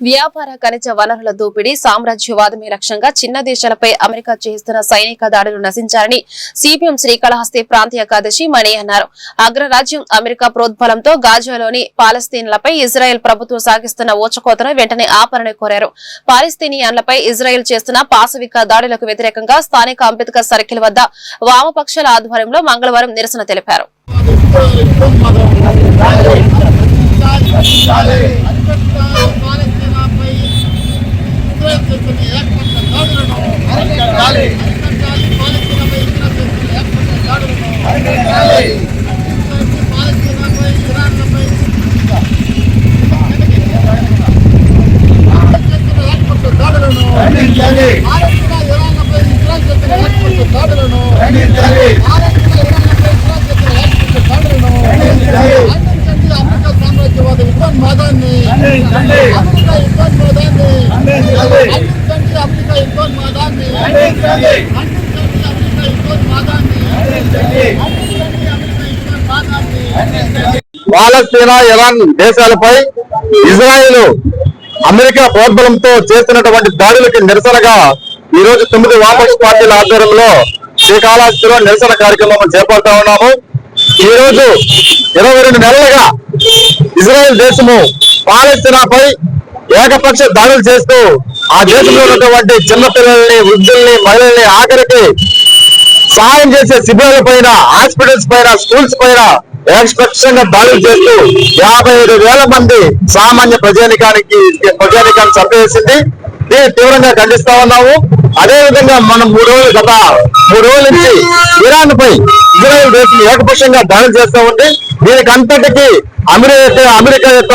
వ్యాపార ఖనిజ వనరుల దోపిడీ సామ్రాజ్యవాదమే లక్ష్యంగా చిన్న దేశాలపై అమెరికా చేస్తున్న సైనిక దాడులు నశించాలని సిపిఎం శ్రీకాళహస్తి ప్రాంతీయ కార్యదర్శి మణి అన్నారు. అగ్రరాజ్యం అమెరికా ప్రోద్బలంతో గాజాలోని పాలస్తీన్లపై ఇజ్రాయెల్ ప్రభుత్వం సాగిస్తున్న ఊచకోతను వెంటనే ఆపరణ కోరారు. పాలస్తీనియన్లపై ఇజ్రాయెల్ చేస్తున్న పాశవిక దాడులకు వ్యతిరేకంగా స్థానిక అంబేద్కర్ సర్కిల్ వద్ద వామపక్షాల ఆధ్వర్యంలో మంగళవారం నిరసన తెలిపారు పాలస్తీనాపై ఇజ్రాయెల్ చేస్తున్న ఏకపక్ష దాడులను అరికట్టాలి పాలస్తీనాపై ఇజ్రాయెల్ చేస్తున్న ఏకపక్ష దాడులను అరికట్టాలి పాలస్తీనాపై ఇరాన్లపై చేస్తున్న ఏకపక్ష దాడులను పాలస్తీనా ఇరాన్లపై ఇజ్రాయెల్ చేస్తున్న ఏకపక్ష దాడులను పాలస్తీనా ఇరాన్లపై ఇజ్రాయెల్ చేస్తున్న ఏకపక్ష దాడులను ఖండించండి అమెరికా సామ్రాజ్యవాద ఉగ్రవాదాన్ని అమెరికా యుద్ధోన్మాదాన్ని ఖండించండి అమెరికా యుద్ధోన్మాదాన్ని ఖండించండి అమెరికా పాలస్తీనా ఇరాన్ దేశాలపై ఇజ్రాయెల్ అమెరికా ప్రోద్బలంతో చేస్తున్నటువంటి దాడులకి నిరసనగా ఈ రోజు తొమ్మిది వామపక్ష పార్టీల ఆధ్వర్యంలో శ్రీకాళహస్తిలో నిరసన కార్యక్రమం చేపడతా ఉన్నాము. ఈ రోజు ఇరవై రెండు నెలలుగా ఇజ్రాయెల్ దేశము పాలస్తీనాపై ఏకపక్ష దాడులు చేస్తూ ఆ దేశంలో ఉన్నటువంటి చిన్నపిల్లల్ని వృద్ధుల్ని మహిళల్ని ఆఖరికి సాయం చేసే శిబిరాల పైన హాస్పిటల్స్ పైన స్కూల్స్ పైన ఏకపక్షంగా దాడులు చేస్తూ యాభై ఐదు వేల మంది సామాన్య ప్రజానికానికి ప్రజానికాన్ని చంపేసింది దీన్ని తీవ్రంగా ఖండిస్తా ఉన్నాము. అదే విధంగా మనం మూడు రోజులు గత మూడు రోజుల నుంచి ఇరాన్ పై ఇజ్రాయెల్ దేశం ఏకపక్షంగా దాడులు చేస్తూ ఉంది. దీనికి అంతటికి అమెరికా అమెరికా యొక్క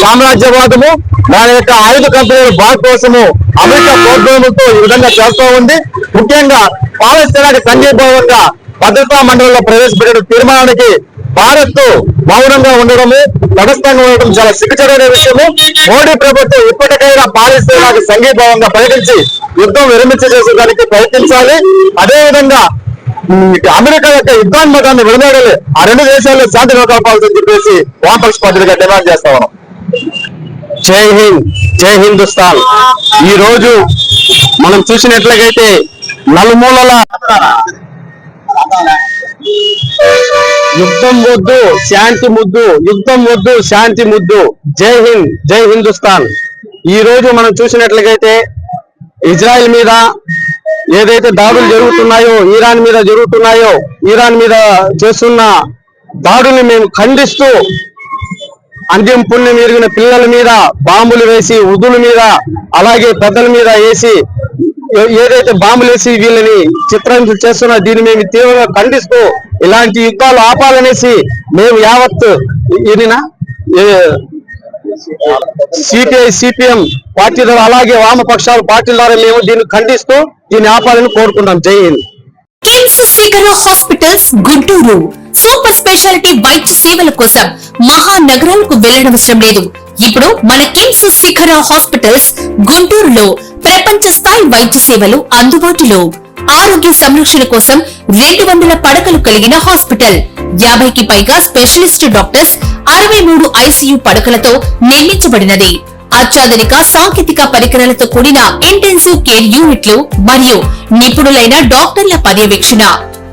సామ్రాజ్యవాదము దాని యొక్క ఆయుధ కంపెనీలు భారత్ కోసము అమెరికా ప్రోగ్రాములతో ఈ విధంగా చేస్తూ ఉంది. ముఖ్యంగా పాలస్తీనాకి సంఘీభావంగా భద్రతా మండలిలో ప్రవేశపెట్టిన తీర్మానానికి భారత్ మౌనంగా ఉండడము తటస్థంగా ఉండడం చాలా సిగ్గుచరైన విషయము. మోడీ ప్రభుత్వం ఇప్పటికైనా పాలస్తీనాకి సంఘీభావంగా ప్రకటించి యుద్ధం విరమించేసేదానికి ప్రయత్నించాలి. అదే విధంగా అమెరికా యొక్క యుద్ధాన్మతాన్ని విడనాడాలి. ఆ రెండు దేశాల్లో శాంతి నెలకొల్పాలని చెప్పేసి వామపక్ష పార్టీలుగా డిమాండ్ చేస్తా ఉన్నాం. జై హింద్ జై హిందుస్థాన్. ఈ రోజు మనం చూసినట్లయితే నలుమూలల యుద్ధం వద్దు శాంతి ముద్దు యుద్ధం వద్దు శాంతి ముద్దు. జై హింద్ జై హిందుస్థాన్. ఈ రోజు మనం చూసినట్లయితే ఇజ్రాయెల్ మీద ఏదైతే దాడులు జరుగుతున్నాయో ఇరాన్ మీద జరుగుతున్నాయో ఇరాన్ మీద చేస్తున్న దాడుల్ని మేము ఖండిస్తూ అంత్యం పుణ్యం ఎరిగిన పిల్లల మీద బాంబులు వేసి ఉదుల మీద అలాగే పెద్దల మీద వేసి ఏదైతే బాంబులు వేసి వీళ్ళని చిత్రం చేస్తున్నా దీన్ని మేము తీవ్రంగా ఖండిస్తూ ఇలాంటి యుద్ధాలు ఆపాలనేసి మేము యావత్ ఈయన సిపిఐ సిపిఎం పార్టీ ద్వారా అలాగే వామపక్షాలు పార్టీల ద్వారా మేము దీన్ని ఖండిస్తూ దీన్ని ఆపాలని కోరుకుంటాం జై హింద్. కిమ్స్ శిఖర హాస్పిటల్స్ గుంటూరు. సూపర్ స్పెషాలిటీ వైద్య సేవల కోసం మహానగరాలకు వెళ్ళనవసరం లేదు. ఇప్పుడు మన కిమ్స్ శిఖర హాస్పిటల్స్ గుంటూరులో ప్రపంచ స్థాయి వైద్య సేవలు అందుబాటులో. ఆరోగ్య సంరక్షణ కోసం రెండు వందల పడకలు కలిగిన హాస్పిటల్. యాభైకి పైగా స్పెషలిస్ట్ డాక్టర్స్ అరవై మూడు ఐసీయూ పడకలతో నిర్మించబడినది. అత్యాధునిక సాంకేతిక పరికరాలతో కూడిన ఇంటెన్సివ్ కేర్ యూనిట్లు మరియు నిపుణులైన డాక్టర్ల పర్యవేక్షణ.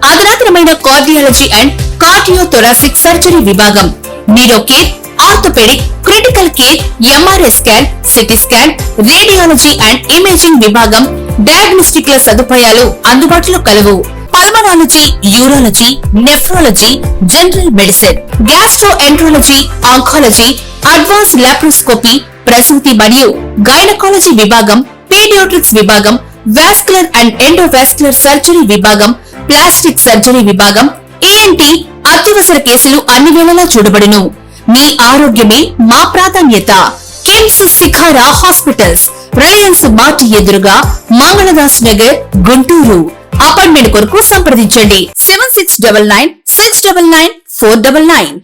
అధునాతనమైన కార్డియాలజీ అండ్ కార్డియోథొరాసిక్ సర్జరీ విభాగం. Neuro care orthopaedic critical care MRI scan CT scan radiology and imaging విభాగం. డయాగ్నోస్టిక్ల సదుపాయాలు అందుబాటులో కలవు. Pulmonology urology nephrology general medicine gastroenterology oncology advance laparoscopy ప్రసూతి మరియు గైనకాలజీ విభాగం పీడియోట్రిక్స్ విభాగం వాస్కులర్ అండ్ ఎండోవాస్కులర్ సర్జరీ విభాగం ప్లాస్టిక్ సర్జరీ విభాగం ఏఎన్టీ అత్యవసర కేసులు అన్ని వేళలా చూడబడును. మీ ఆరోగ్యమే మా ప్రాధాన్యత. KIMS Shikhara hospitals. Reliance Mart ఎదురుగా మంగళదాస్ నగర్ గుంటూరు. అపాయింట్మెంట్ కొరకు సంప్రదించండి. Seven six double nine six double nine four double nine.